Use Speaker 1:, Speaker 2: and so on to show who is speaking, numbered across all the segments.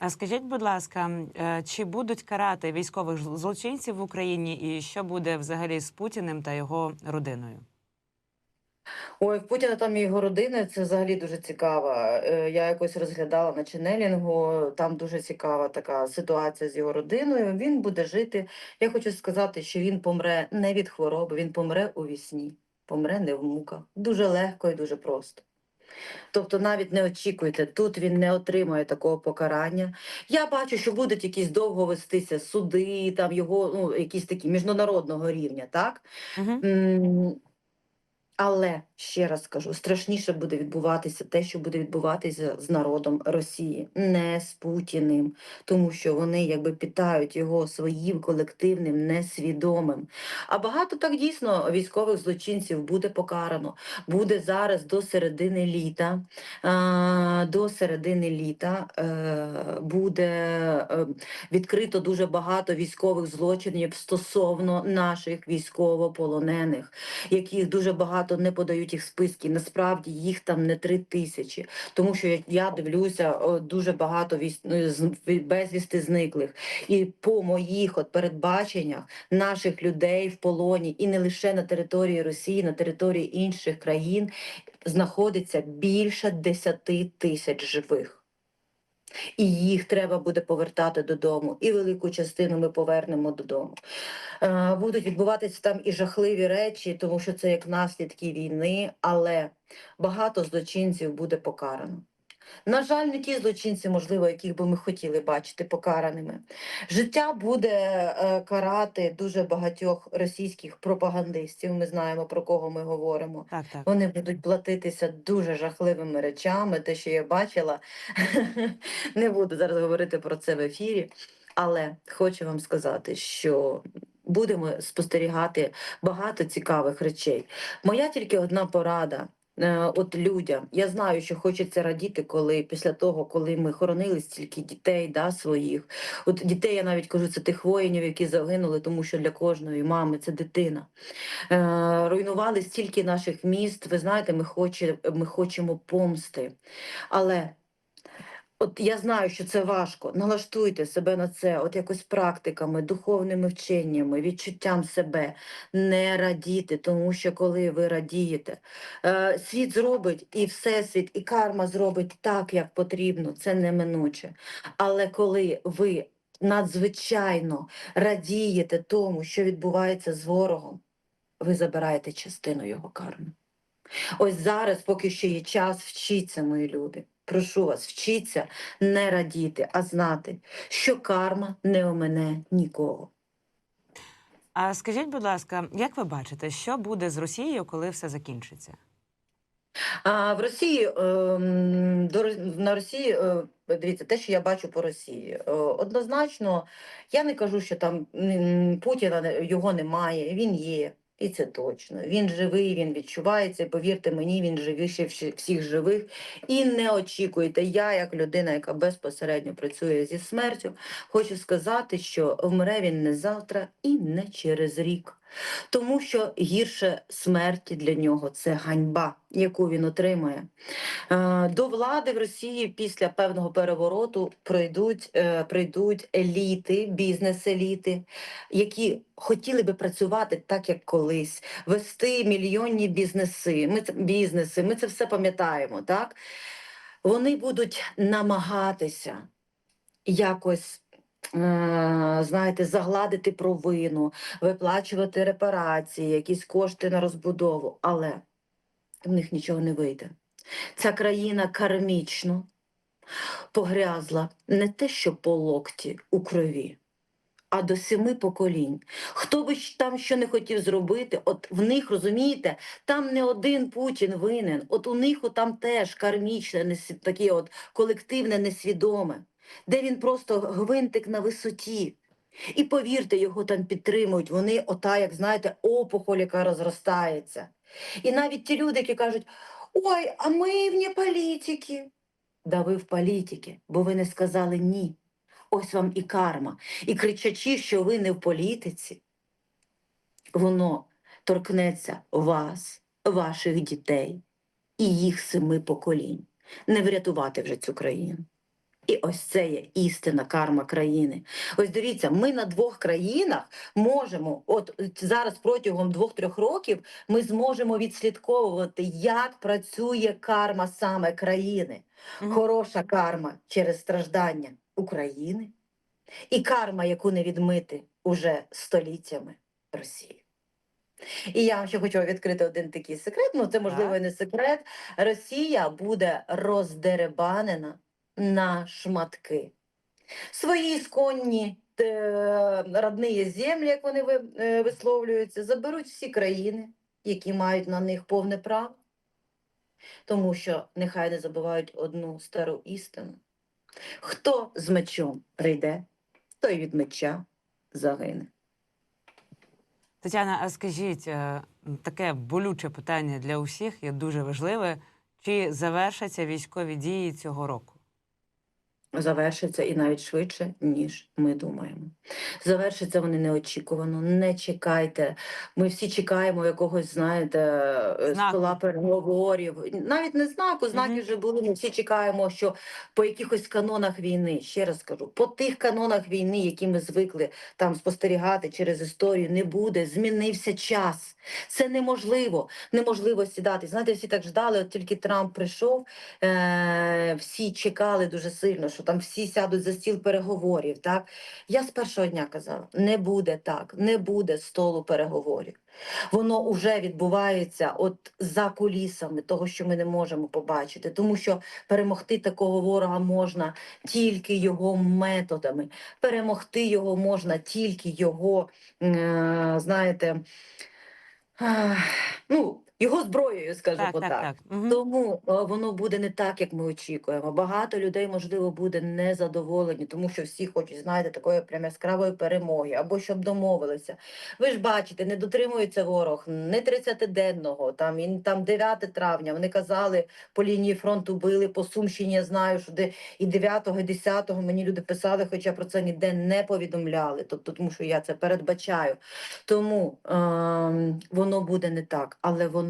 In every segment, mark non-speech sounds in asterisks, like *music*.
Speaker 1: А скажіть, будь ласка, е, чи будуть карати військових злочинців в Україні, і що буде взагалі з Путіним та його родиною?
Speaker 2: Ой, в Путіна там і його родина, це взагалі дуже цікаво. Е, Я якось розглядала на ченелінгу, там дуже цікава така ситуація з його родиною. Він буде жити. Я хочу сказати, що він помре не від хвороби, він помре у вісні, помре не в муках. Дуже легко і дуже просто. Тобто навіть не очікуйте, тут він не отримає такого покарання. Я бачу, що будуть якісь довго вестися суди, там його ну, якісь такі міжнародного рівня, так?
Speaker 1: Угу.
Speaker 2: Але ще раз кажу, страшніше буде відбуватися те, що буде відбуватися з народом Росії, не з Путіним, тому що вони якби питають його своїм колективним несвідомим. А багато так дійсно військових злочинців буде покарано. Буде зараз до середини літа. До середини літа е, буде е, відкрито дуже багато військових злочинів стосовно наших військовополонених яких дуже багато не подають їх списки. Насправді їх там не три тисячі, тому що я дивлюся, дуже багато військ ну, безвісти зниклих. І по моїх от передбаченнях наших людей в полоні, і не лише на території Росії, на території інших країн знаходиться більше 10 тисяч живих. І їх треба буде повертати додому, і велику частину ми повернемо додому. Е, Будуть відбуватися там і жахливі речі, тому що це як наслідки війни, але багато злочинців буде покарано. На жаль, не ті злочинці, можливо, яких би ми хотіли бачити покараними. Життя буде е, карати дуже багатьох російських пропагандистів. Ми знаємо про кого ми говоримо.
Speaker 1: Так, так.
Speaker 2: Вони будуть платитися дуже жахливими речами. Те, що я бачила, *laughs* не буду зараз говорити про це в ефірі, але хочу вам сказати, що будемо спостерігати багато цікавих речей. Моя тільки одна порада. Е, От людям, я знаю, що хочеться радіти, коли після того, коли ми хоронили стільки дітей, да, своїх. От дітей я навіть кажу, це тих воїнів, які загинули, тому що для кожної мами це дитина е, руйнували стільки наших міст. Ви знаєте, ми, хоче, ми хочемо помсти. Але от я знаю, що це важко. Налаштуйте себе на це, от якось практиками, духовними вченнями, відчуттям себе, не радіти, тому що коли ви радієте, е, світ зробить і всесвіт, і карма зробить так, як потрібно, це неминуче. Але коли ви надзвичайно радієте тому, що відбувається з ворогом, ви забираєте частину його карми. Ось зараз, поки ще є час, вчіться, мої люди. Прошу вас, вчіться не радіти, а знати, що карма не омине нікого.
Speaker 1: А скажіть, будь ласка, як ви бачите, що буде з Росією, коли все закінчиться?
Speaker 2: А в Росії ем, до на Росії е, дивіться, те, що я бачу по Росії, е, однозначно, я не кажу, що там Путіна його немає. Він є, і це точно. Він живий, він відчувається. і Повірте мені, він живіший всі- всіх живих. І не очікуйте. Я, як людина, яка безпосередньо працює зі смертю, хочу сказати, що вмре він не завтра і не через рік. Тому що гірше смерті для нього це ганьба, яку він отримує. Е, До влади в Росії після певного перевороту прийдуть, е, прийдуть еліти, бізнес-еліти, які хотіли би працювати так, як колись, вести мільйонні бізнеси. Ми бізнеси, ми це все пам'ятаємо. Так вони будуть намагатися якось. Е, Знаєте, загладити провину, виплачувати репарації, якісь кошти на розбудову, але в них нічого не вийде. Ця країна кармічно погрязла не те, що по локті у крові, а до семи поколінь. Хто би там що не хотів зробити, от в них, розумієте, там не один Путін винен, от у них там теж кармічне, таке от колективне несвідоме, де він просто гвинтик на висоті. І повірте, його там підтримують. Вони, ота, як знаєте, опухоль, яка розростається. І навіть ті люди, які кажуть, ой, а ми вне політики. Да ви в політики, бо ви не сказали ні. Ось вам і карма. І кричачи, що ви не в політиці, воно торкнеться вас, ваших дітей і їх семи поколінь. Не врятувати вже цю країну. І ось це є істина карма країни. Ось дивіться, ми на двох країнах можемо, от зараз протягом двох-трьох років, ми зможемо відслідковувати, як працює карма саме країни. Хороша карма через страждання України і карма, яку не відмити уже століттями Росії. І я вам ще хочу відкрити один такий секрет. Ну, це можливо і не секрет. Росія буде роздеребанена на шматки. Свої ісконні е, родні землі, як вони е, висловлюються, заберуть всі країни, які мають на них повне право. Тому що нехай не забувають одну стару істину. Хто з мечом прийде, той від меча загине.
Speaker 1: Тетяна, а скажіть, е, таке болюче питання для усіх є дуже важливе. Чи завершаться військові дії цього року?
Speaker 2: Завершиться і навіть швидше, ніж ми думаємо. Завершиться вони неочікувано. Не чекайте. Ми всі чекаємо якогось, знаєте, е, стола переговорів. Навіть не знаку, знаки
Speaker 1: Мгм.
Speaker 2: вже були. Ми всі чекаємо, що по якихось канонах війни, ще раз кажу, по тих канонах війни, які ми звикли там спостерігати через історію, не буде. Змінився час. Це неможливо. Неможливо сідати. Знаєте, всі так ждали, от тільки Трамп прийшов. Е, всі чекали дуже сильно, що там всі сядуть за стіл переговорів. Так я з першого дня казала: не буде так, не буде столу переговорів. Воно вже відбувається от за кулісами того, що ми не можемо побачити, тому що перемогти такого ворога можна тільки його методами. Перемогти його можна тільки його, е, знаєте, ну, його зброєю, скажімо
Speaker 1: Так, так, так. Мгм.
Speaker 2: тому е, воно буде не так, як ми очікуємо. Багато людей, можливо, буде незадоволені, тому що всі хочуть, знаєте, такої прям яскравої перемоги, або щоб домовилися. Ви ж бачите, не дотримується ворог не 30-денного, там і там 9 травня. Вони казали, по лінії фронту били, по Сумщині я знаю, що де і 9, і 10 мені люди писали, хоча про це ніде не повідомляли. Тобто, тому що я це передбачаю. Тому ем, воно буде не так, але воно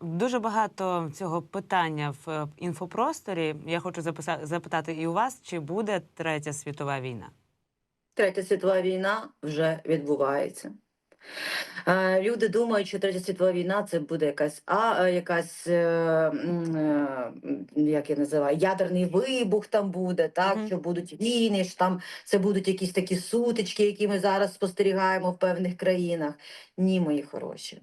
Speaker 1: Дуже багато цього питання в е, інфопросторі. Я хочу запитати і у вас, чи буде третя світова війна?
Speaker 2: Третя світова війна вже відбувається. Люди думають, що третя світова війна це буде якась а, е, якась, е, як я називаю, ядерний вибух там буде, так,
Speaker 1: Мгм.
Speaker 2: що будуть війни, що там це будуть якісь такі сутички, які ми зараз спостерігаємо в певних країнах. Ні, мої хороші.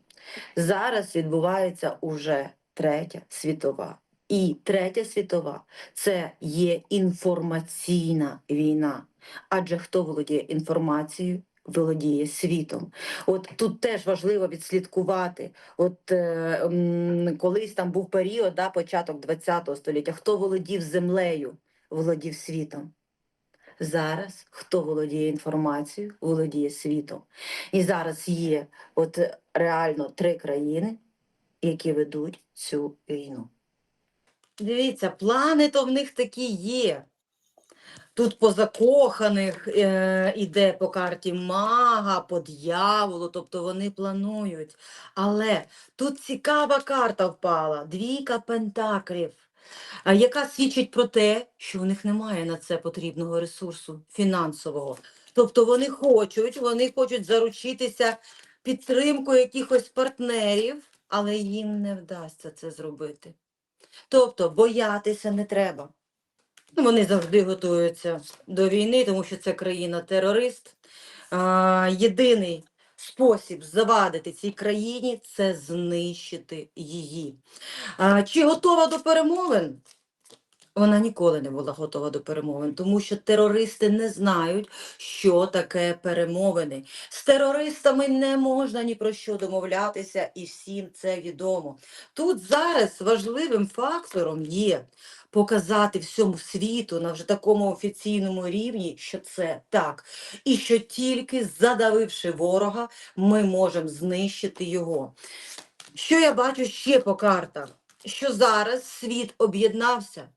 Speaker 2: Зараз відбувається уже третя світова. І третя світова це є інформаційна війна. Адже хто володіє інформацією, володіє світом. От тут теж важливо відслідкувати. От е, колись там був період, да, початок ХХ століття, хто володів землею, володів світом. Зараз хто володіє інформацією, володіє світом. І зараз є от реально три країни, які ведуть цю війну. Дивіться, плани то в них такі є. Тут по закоханих е, іде по карті мага, по дьяволу, тобто вони планують. Але тут цікава карта впала, двійка пентаклів, яка свідчить про те, що в них немає на це потрібного ресурсу фінансового. Тобто вони хочуть, вони хочуть заручитися підтримкою якихось партнерів, але їм не вдасться це зробити. Тобто боятися не треба. Ну, Вони завжди готуються до війни, тому що це країна-терорист. Єдиний спосіб завадити цій країні це знищити її. Чи готова до перемовин? Вона ніколи не була готова до перемовин, тому що терористи не знають, що таке перемовини. З терористами не можна ні про що домовлятися, і всім це відомо. Тут зараз важливим фактором є показати всьому світу на вже такому офіційному рівні, що це так, і що тільки задавивши ворога, ми можемо знищити його. Що я бачу ще по картах? Що зараз світ об'єднався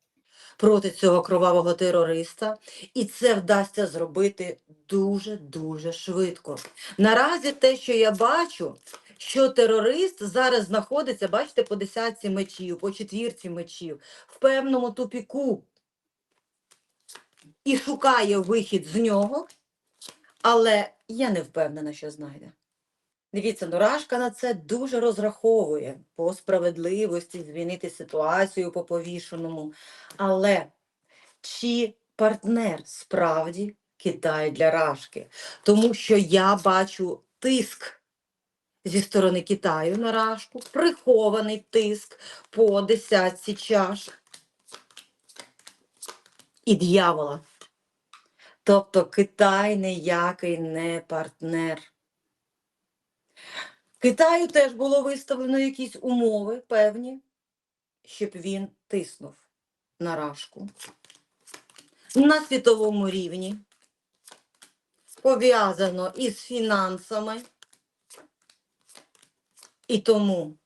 Speaker 2: проти цього кровавого терориста, і це вдасться зробити дуже-дуже швидко. Наразі те, що я бачу, що терорист зараз знаходиться, бачите, по десятці мечів, по четвірці мечів, в певному тупіку і шукає вихід з нього, але я не впевнена, що знайде. Дивіться, Нурашка на це дуже розраховує по справедливості змінити ситуацію по повішеному. Але чи партнер справді Китай для Рашки? Тому що я бачу тиск зі сторони Китаю на Рашку, прихований тиск по десятці чаш і дьявола. Тобто Китай ніякий не партнер. Китаю теж було виставлено якісь умови певні, щоб він тиснув на Рашку. На світовому рівні пов'язано із фінансами. І тому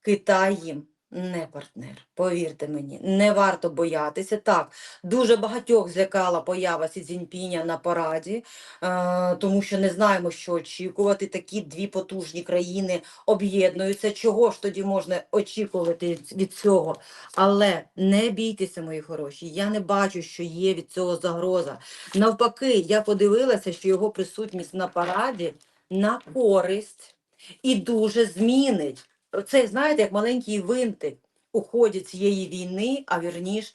Speaker 2: Китай їм не партнер. Повірте мені, не варто боятися. Так, дуже багатьох злякала поява Сі Цзіньпіня на параді, е, тому що не знаємо, що очікувати. Такі дві потужні країни об'єднуються. Чого ж тоді можна очікувати від цього? Але не бійтеся, мої хороші. Я не бачу, що є від цього загроза. Навпаки, я подивилася, що його присутність на параді на користь і дуже змінить. Це, знаєте, як маленький винтик у ході цієї війни, а вірніш, е,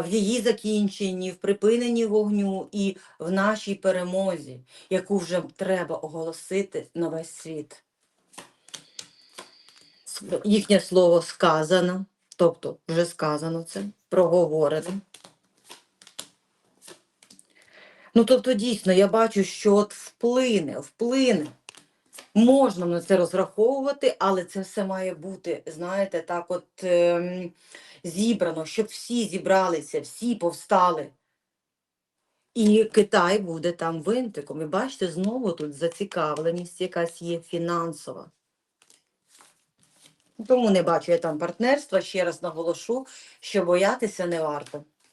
Speaker 2: в її закінченні, в припиненні вогню і в нашій перемозі, яку вже треба оголосити на весь світ. Їхнє слово сказано, тобто вже сказано це, проговорено. Ну, тобто, дійсно, я бачу, що от вплине, вплине. Можна на це розраховувати, але це все має бути, знаєте, так от ем, зібрано, щоб всі зібралися, всі повстали. І Китай буде там винтиком. І бачите, знову тут зацікавленість якась є фінансова. Тому не бачу я там партнерства. Ще раз наголошу, що боятися не варто.